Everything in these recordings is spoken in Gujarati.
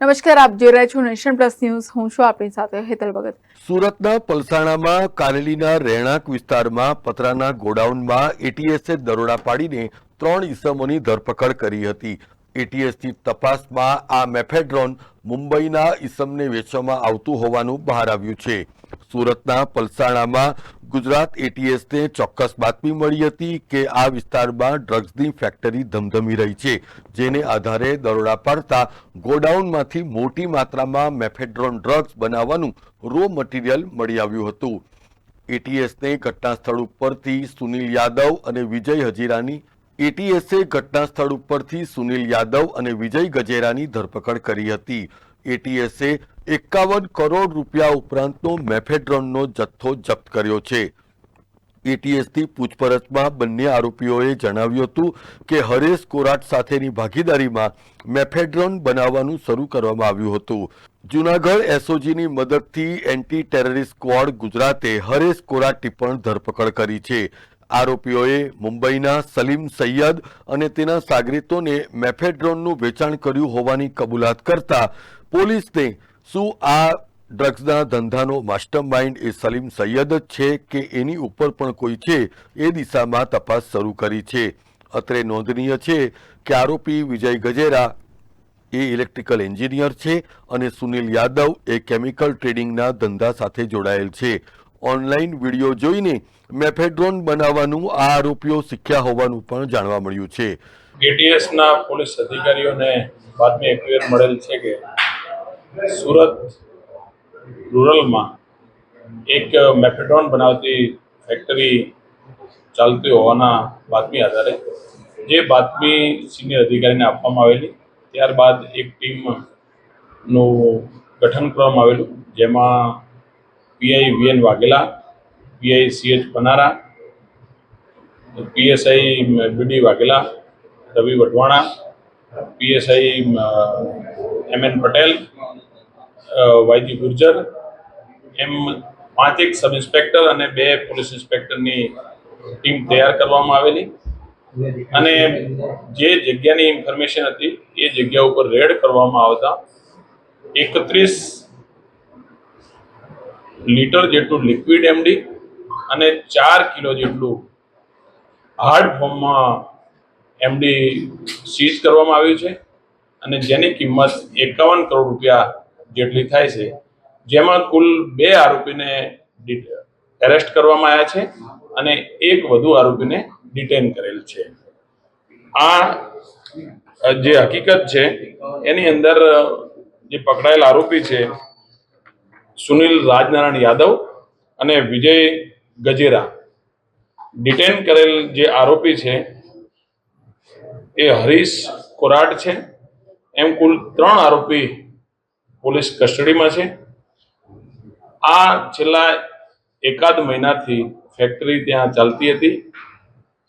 નમસ્કાર, આપ જોઈ રહ્યા છો નેશન પ્લસ ન્યૂઝ. હું છું આપણી સાથે હેતલ ભગત. સુરતના પલસાણામાં કારેલીના રહેણાંક વિસ્તારમાં પતરાના ગોડાઉનમાં એટીએસે દરોડા પાડીને ત્રણ ઈસમોની ધરપકડ કરી હતી. એટીએસની તપાસમાં આ મેફેડ્રોન મુંબઈના ઈસમને વેચવામાં આવતું હોવાનું બહાર આવ્યું છે. સુરતના પલસાણામાં ગુજરાત એટીએસને ચોક્કસ બાતમી મળી હતી કે આ વિસ્તારમાં ડ્રગ્સની ફેક્ટરી ધમધમી રહી છે, જેને આધારે દરોડા પાડતા ગોડાઉનમાંથી મોટી માત્રામાં મેફેડ્રોન ડ્રગ્સ બનાવવાનું રો મટીરિયલ મળી આવ્યું હતું. એટીએસને ઘટના સ્થળ ઉપરથી સુનિલ યાદવ અને વિજય હજીરાની એટીએસે ઘટના સ્થળ ઉપરથી સુનિલ યાદવ અને વિજય ગજેરાની ધરપકડ કરી હતી. એટીએસે એકાવન કરોડ રૂપિયા ઉપરાંતનો મેફેડ્રોનનો જથ્થો જપ્ત કર્યો છે. એટીએસની પૂછપરછમાં બંને આરોપીઓએ જણાવ્યું હતું કે હરેશ કોરાટ સાથેની ભાગીદારીમાં મેફેડ્રોન બનાવવાનું શરૂ કરવામાં આવ્યું હતું. જૂનાગઢ એસઓજીની મદદથી એન્ટી ટેરરિસ્ટ સ્ક્વોડ ગુજરાતે હરેશ કોરાટની પણ ધરપકડ કરી છે. આરોપીઓએ મુંબઈના સલીમ સૈયદ અને તેના સાગરીતોને મેફેડ્રોનનું વેચાણ કર્યું હોવાની કબૂલાત કરતા પોલીસને શું આ ડ્રગ્સના ધંધાનો માસ્ટર માઇન્ડ એ સલીમ સૈયદ જ છે કે એની ઉપર પણ કોઈ છે એ દિશામાં તપાસ શરૂ કરી છે? અત્રે નોંધનીય છે કે આરોપી વિજય ગજેરા એ ઇલેક્ટ્રિકલ એન્જિનિયર છે અને સુનિલ યાદવ એ કેમિકલ ટ્રેડિંગના ધંધા સાથે જોડાયેલ છે. ઓનલાઈન વીડિયો જોઈને મેફેડ્રોન બનાવવાનું આ આરોપીઓ શીખ્યા હોવાનું પણ જાણવા મળ્યું છે. એટીએસના પોલીસ અધિકારીઓને બાતમી એક્યુએર મળેલ છે કે સુરત રૂરલમાં એક મેફેડ્રોન બનાવતી ફેક્ટરી ચાલતી હોવાના બાતમી આધારે જે બાતમી સિનિયર અધિકારીને આપવામાં આવેલી, ત્યારબાદ એક ટીમનું ગઠન કરવામાં આવેલું, જેમાં PI VN Vaghela, PI CH Panara, PSI BD Vaghela, Ravi Vadhwana, PSI M N Patel YG Gurjar, એમ પાંચેક સબ ઇન્સ્પેક્ટર અને બે પોલીસ ઇન્સ્પેક્ટરની ટીમ તૈયાર કરવામાં આવેલી. અને જે જગ્યાની ઇન્ફોર્મેશન હતી એ જગ્યા ઉપર રેડ કરવામાં આવતા એકત્રીસ લીટર જેટલું લિક્વિડ એમડી અને ચાર કિલો જેટલું હાર્ડ ફોર્મમાં એમડી સીઝ કરવામાં આવ્યું છે અને જેની કિંમત એકાવન કરોડ રૂપિયા જેટલી થાય છે. જેમાં કુલ બે આરોપીને એરેસ્ટ કરવામાં આવ્યા છે અને એક વધુ આરોપીને ડિટેન કરેલ છે. આ જે હકીકત છે, એની અંદર જે પકડાયેલ આરોપી છે સુનિલ રાજનારાયણ યાદવ અને વિજય ગજેરા. ડિટેન કરેલ જે આરોપી છે, એ હરીશ કોરાટ છે. એમ કુલ ત્રણ આરોપી પોલીસ કસ્ટડીમાં છે. આ છેલ્લા એકાદ મહિનાથી ફેક્ટરી ત્યાં ચાલતી હતી.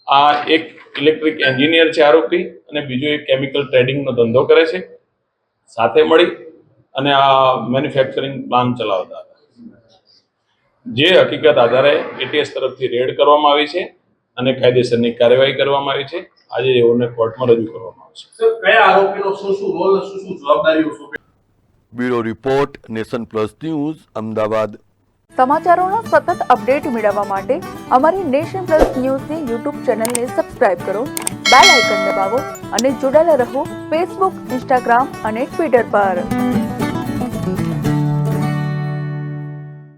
આ એક ઇલેક્ટ્રિક એન્જિનિયર છે આરોપી અને બીજો એક કેમિકલ ટ્રેડિંગનો ધંધો કરે છે. સાથે મળી અને આ મેન્યુફેક્ચરિંગ પ્લાન ચલાવતા હતા. જે હકીકત આધારે એટીએસ તરફથી રેડ કરવામાં આવી છે અને કાયદેસરની કાર્યવાહી કરવામાં આવી છે. આજે એઓને કોર્ટમાં રજૂ કરવામાં આવશે. સર કયા આરોપીનો શું શું રોલ શું શું જવાબદારીઓ સોંપી bureau report nation plus news Ahmedabad. સમાચારોના સતત અપડેટ મેળવવા માટે અમારી નેશન પ્લસ ન્યૂઝની યુટ્યુબ ચેનલને સબસ્ક્રાઇબ કરો બેલ આઇકન દબાવો અને જોડાયેલા રહો ફેસબુક ઇન્સ્ટાગ્રામ અને ટ્વિટર પર.